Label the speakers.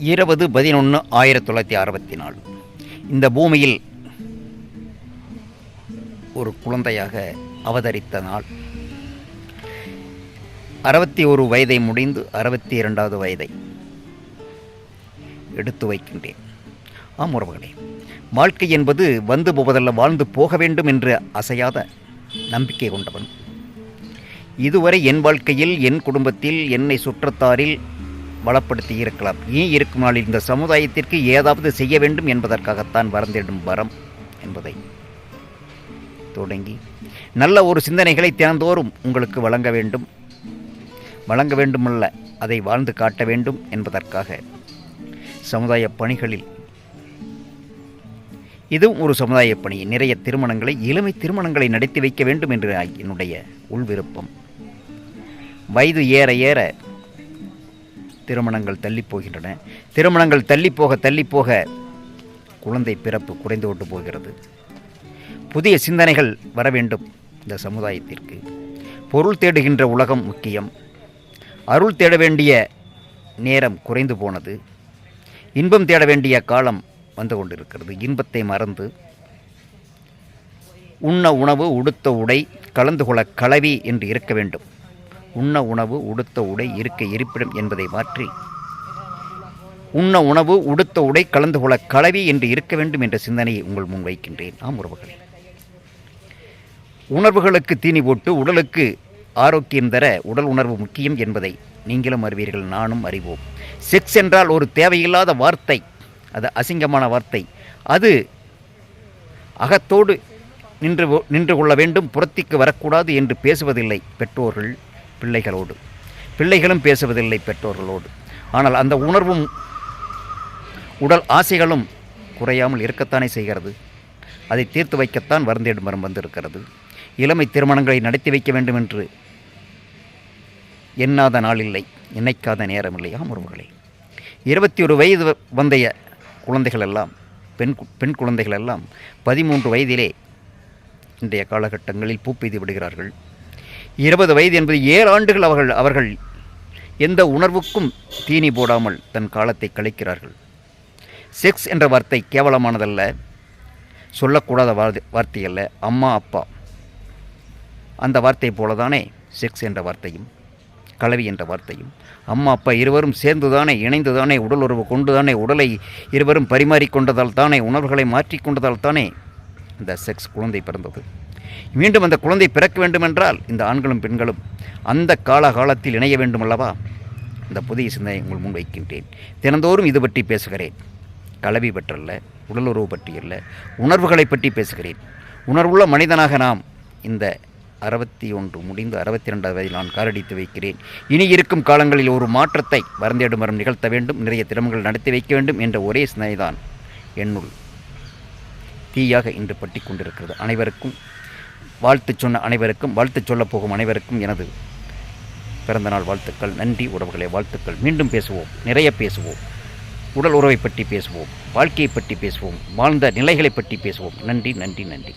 Speaker 1: இருபது பதினொன்று ஆயிரத்தி தொள்ளாயிரத்தி அறுபத்தி நாலு இந்த பூமியில் ஒரு குழந்தையாக அவதரித்த நாள். அறுபத்தி ஒரு வயதை முடிந்து அறுபத்தி இரண்டாவது வயதை எடுத்து வைக்கின்றேன். ஆம் உறவுகளே வாழ்க்கை என்பது வந்து போவதல்ல வாழ்ந்து போக வேண்டும் என்று அசையாத நம்பிக்கை கொண்டவன். இதுவரை என் வாழ்க்கையில் என் குடும்பத்தில் என்னை சுற்றத்தாரில் வளப்படுத்தி இருக்கலாம். ஏன் இருக்கும் நாளில் இந்த சமுதாயத்திற்கு ஏதாவது செய்ய வேண்டும் என்பதற்காகத்தான் வறந்திடும் வரம் என்பதை. தொடங்கி நல்ல ஒரு சிந்தனைகளை தினந்தோறும் உங்களுக்கு வழங்க வேண்டும். வழங்க வேண்டுமல்ல அதை வாழ்ந்து காட்ட வேண்டும் என்பதற்காக. சமுதாய பணிகளில் இதுவும் ஒரு சமுதாய பணி. நிறைய திருமணங்களை இளமை திருமணங்களை நடத்தி வைக்க வேண்டும் என்று என்னுடைய உள்விருப்பம். வயது ஏற ஏற திருமணங்கள் தள்ளி போகின்றன. திருமணங்கள் தள்ளி போக தள்ளி போக குழந்தை பிறப்பு குறைந்து கொண்டு போகிறது. புதிய சிந்தனைகள் வர வேண்டும் இந்த சமுதாயத்திற்கு. பொருள் தேடுகின்ற உலகம் முக்கியம். அருள் தேட வேண்டிய நேரம் குறைந்து போனது. இன்பம் தேட வேண்டிய காலம் வந்து கொண்டிருக்கிறது. இன்பத்தை மறந்து உண்ண உணவு உடுத்த உடை கலந்து கொள்ள கலவி என்று இருக்க வேண்டும். உண்ண உணவு உடுத்த உடை இருக்க இருப்பிடம் என்பதை மாற்றி உண்ண உணவு உடுத்த உடை கலந்து கொள்ள கலவி என்று இருக்க வேண்டும் என்ற சிந்தனையை உங்கள் முன் வைக்கின்றேன். ஆம் உறவுகளே. உணர்வுகளுக்கு தீனி போட்டு உடலுக்கு ஆரோக்கியம் தர உடல் உணர்வு முக்கியம் என்பதை நீங்களும் அறிவீர்கள் நானும் அறிவோம். செக்ஸ் என்றால் ஒரு தேவையில்லாத வார்த்தை அது அசிங்கமான வார்த்தை. அது அகத்தோடு நின்று நின்று கொள்ள வேண்டும் புறத்திற்கு வரக்கூடாது என்று பேசுவதில்லை பெற்றோர்கள். பிள்ளைகளோடு. பிள்ளைகளும் பேசுவதில்லை பெற்றோர்களோடு. ஆனால் அந்த உணர்வும் உடல் ஆசைகளும் குறையாமல் இருக்கத்தானே செய்கிறது? அதை தீர்த்து வைக்கத்தான் வருந்தேடும் மரம் வந்திருக்கிறது. இளமை திருமணங்களை நடத்தி வைக்க வேண்டும் என்று எண்ணாத நாளில்லை நினைக்காத நேரம் ஆம் உறவுகளே. இருபத்தி ஒரு வயது வந்தைய குழந்தைகள் எல்லாம் பெண் பெண் குழந்தைகள் எல்லாம் பதிமூன்று வயதிலே இன்றைய காலகட்டங்களில் பூப்பெய்து விடுகிறார்கள். இருபது வயது என்பது ஏழு ஆண்டுகள் அவர்கள் அவர்கள் எந்த உணர்வுக்கும் தீனி போடாமல் தன் காலத்தை கழிக்கிறார்கள். செக்ஸ் என்ற வார்த்தை கேவலமானதல்ல சொல்லக்கூடாத வார்த்தை வார்த்தை அல்ல அம்மா அப்பா. அந்த வார்த்தை போலதானே செக்ஸ் என்ற வார்த்தையும் கலவி என்ற வார்த்தையும். அம்மா அப்பா இருவரும் சேர்ந்துதானே இணைந்துதானே உடல் உறவு கொண்டுதானே உடலை இருவரும் பரிமாறிக்கொண்டதால் தானே உணர்வுகளை மாற்றிக்கொண்டதால் தானே இந்த செக்ஸ் குழந்தை பிறந்தது. மீண்டும் அந்த குழந்தை பிறக்க வேண்டுமென்றால் இந்த ஆண்களும் பெண்களும் அந்த கால காலத்தில் இணைய வேண்டும் அல்லவா இந்த புதிய சிந்தனை உங்கள் முன் வைக்கின்றேன். தினந்தோறும் இது பற்றி பேசுகிறேன். கலவி பற்றல்ல உடலுறவு பற்றி அல்ல உணர்வுகளை பற்றி பேசுகிறேன். உணர்வுள்ள மனிதனாக நாம் இந்த அறுபத்தி ஒன்று முடிந்து அறுபத்தி ரெண்டாவது வயதில் நான் காரடித்து வைக்கிறேன். இனி இருக்கும் காலங்களில் ஒரு மாற்றத்தை வரந்தேடும் வரும் நிகழ்த்த வேண்டும் நிறைய திறமைகள் நடத்தி வைக்க வேண்டும் என்ற ஒரே சிந்தனைதான் என்னுள் தீயாக இன்று பற்றி கொண்டிருக்கிறது அனைவருக்கும் வாழ்த்து சொன்ன அனைவருக்கும் வாழ்த்து சொல்லப் போகும் அனைவருக்கும் எனது பிறந்தநாள் வாழ்த்துக்கள். நன்றி உறவுகளே வாழ்த்துக்கள். மீண்டும் பேசுவோம். நிறைய பேசுவோம். உடல் உறவை பற்றி பேசுவோம். வாழ்க்கையை பற்றி பேசுவோம். வாழ்ந்த நிலைகளை பற்றி பேசுவோம். நன்றி நன்றி நன்றி.